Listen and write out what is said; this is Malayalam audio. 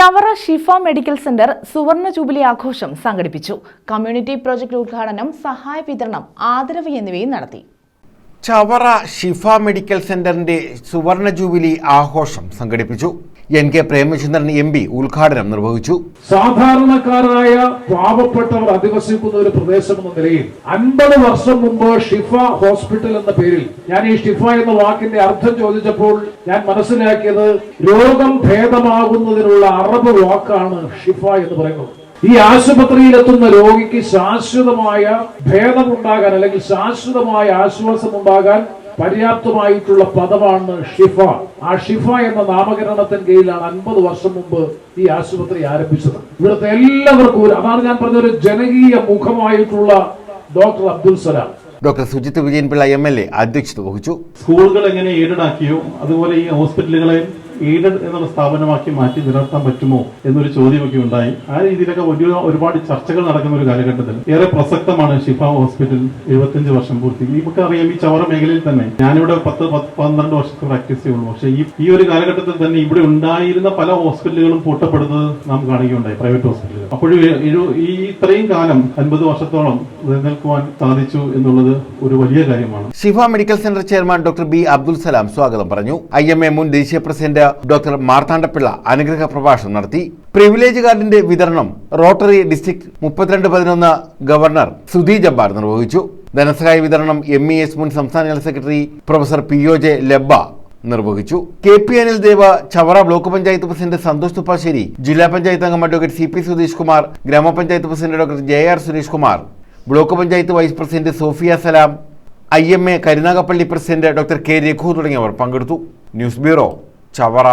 ചവറ ഷിഫ മെഡിക്കൽ സെന്റർ സുവർണ ജൂബിലി ആഘോഷം സംഘടിപ്പിച്ചു. കമ്മ്യൂണിറ്റി പ്രോജക്ട് ഉദ്ഘാടനം സഹായ വിതരണം ആദരവ് എന്നിവയും നടത്തി. ചവറ ഷിഫ മെഡിക്കൽ സെന്ററിന്റെ സുവർണ ജൂബിലി ആഘോഷം സംഘടിപ്പിച്ചു. N K Premachandran M P ഉദ്ഘാടനം നിർവഹിച്ചു. സാധാരണക്കാരായ പാവപ്പെട്ടവർ അധിവസിക്കുന്ന ഒരു പ്രദേശം എന്ന നിലയിൽ അൻപത് വർഷം മുമ്പ് ഷിഫ ഹോസ്പിറ്റൽ എന്ന പേരിൽ ഞാൻ ഈ ഷിഫ എന്ന വാക്കിന്റെ അർത്ഥം ചോദിച്ചപ്പോൾ ഞാൻ മനസ്സിലാക്കിയത് രോഗം ഭേദമാകുന്നതിനുള്ള അറബ് വാക്കാണ് ഷിഫ എന്ന് പറയുന്നത്. ഈ ആശുപത്രിയിലെത്തുന്ന രോഗിക്ക് ശാശ്വതമായ ഭേദമുണ്ടാകാൻ അല്ലെങ്കിൽ ശാശ്വതമായ ആശ്വാസം ഉണ്ടാകാൻ പര്യാപ്തമായിട്ടുള്ള പദമാണ് ഷിഫ. ആ ഷിഫ എന്ന നാമകരണത്തിന് കീഴിലാണ് അൻപത് വർഷം മുമ്പ് ഈ ആശുപത്രി ആരംഭിച്ചത്. ഇവിടുത്തെ എല്ലാവർക്കും ഒരു- അതാണ് ഞാൻ പറഞ്ഞ ഒരു ജനകീയ മുഖമായിട്ടുള്ള doctor Abdul Salam. Doctor Sujith Vijayan Pillai M L A അധ്യക്ഷത വഹിച്ചു. സ്കൂളുകൾ എങ്ങനെ എയ്ഡഡ് ആക്കിയോ അതുപോലെ ഈ ഹോസ്പിറ്റലുകളെ എയ്ഡഡ് എന്നുള്ള സ്ഥാപനമാക്കി മാറ്റി നിലനിർത്താൻ പറ്റുമോ എന്നൊരു ചോദ്യമൊക്കെ ഉണ്ടായി. ആ രീതിയിലൊക്കെ വലിയ ഒരുപാട് ചർച്ചകൾ നടക്കുന്ന ഒരു കാലഘട്ടത്തിൽ ഏറെ പ്രസക്തമാണ് ഷിഫ ഹോസ്പിറ്റൽ എഴുപത്തിയഞ്ച് വർഷം പൂർത്തി. നമുക്കറിയാം ഈ ചവറ മേഖലയിൽ തന്നെ ഞാനിവിടെ പത്ത് പന്ത്രണ്ട് വർഷത്തെ പ്രാക്ടീസ് ചെയ്യുള്ളൂ പക്ഷേ ഈ ഈ ഒരു കാലഘട്ടത്തിൽ തന്നെ ഇവിടെ ഉണ്ടായിരുന്ന പല ഹോസ്പിറ്റലുകളും പൂട്ടപ്പെടുന്നത് നാം കാണുകയുണ്ടായി പ്രൈവറ്റ് ഹോസ്പിറ്റലുകൾ. അപ്പോഴും ഈ ഇത്രയും കാലം അൻപത് വർഷത്തോളം നിലനിൽക്കുവാൻ സാധിച്ചു എന്നുള്ളത് ഒരു വലിയ കാര്യമാണ്. Shifa medical centre chairman doctor B Abdul Salam സ്വാഗതം പറഞ്ഞു. ഐ എം എ മുൻ ദേശീയ പ്രസിഡന്റ് ഡോക്ടർ മാർത്താണ്ഡപ്പിള്ള അനുഗ്രഹ പ്രഭാഷണം നടത്തി. പ്രിവിലേജ് കാർഡിന്റെ വിതരണം റോട്ടറി ഡിസ്ട്രിക്ട് മുപ്പത്തിരണ്ട് പതിനൊന്ന് ഗവർണർ സുധി ജബ്ബാർ നിർവഹിച്ചു. ധനസഹായ വിതരണം എം ഇ എസ് മുൻ സംസ്ഥാന general secretary professor P O J Labba നിർവഹിച്ചു. K P Anil Deva Chavara block panchayat president Santhosh Thuppassery ജില്ലാ പഞ്ചായത്ത് അംഗം advocate C P Sudheesh Kumar ഗ്രാമപഞ്ചായത്ത് president doctor J R Suresh Kumar block panchayat vice president Sofia Salam I M A Karunagappally president doctor K Raghu തുടങ്ങിയവർ പങ്കെടുത്തു. News bureau Chavara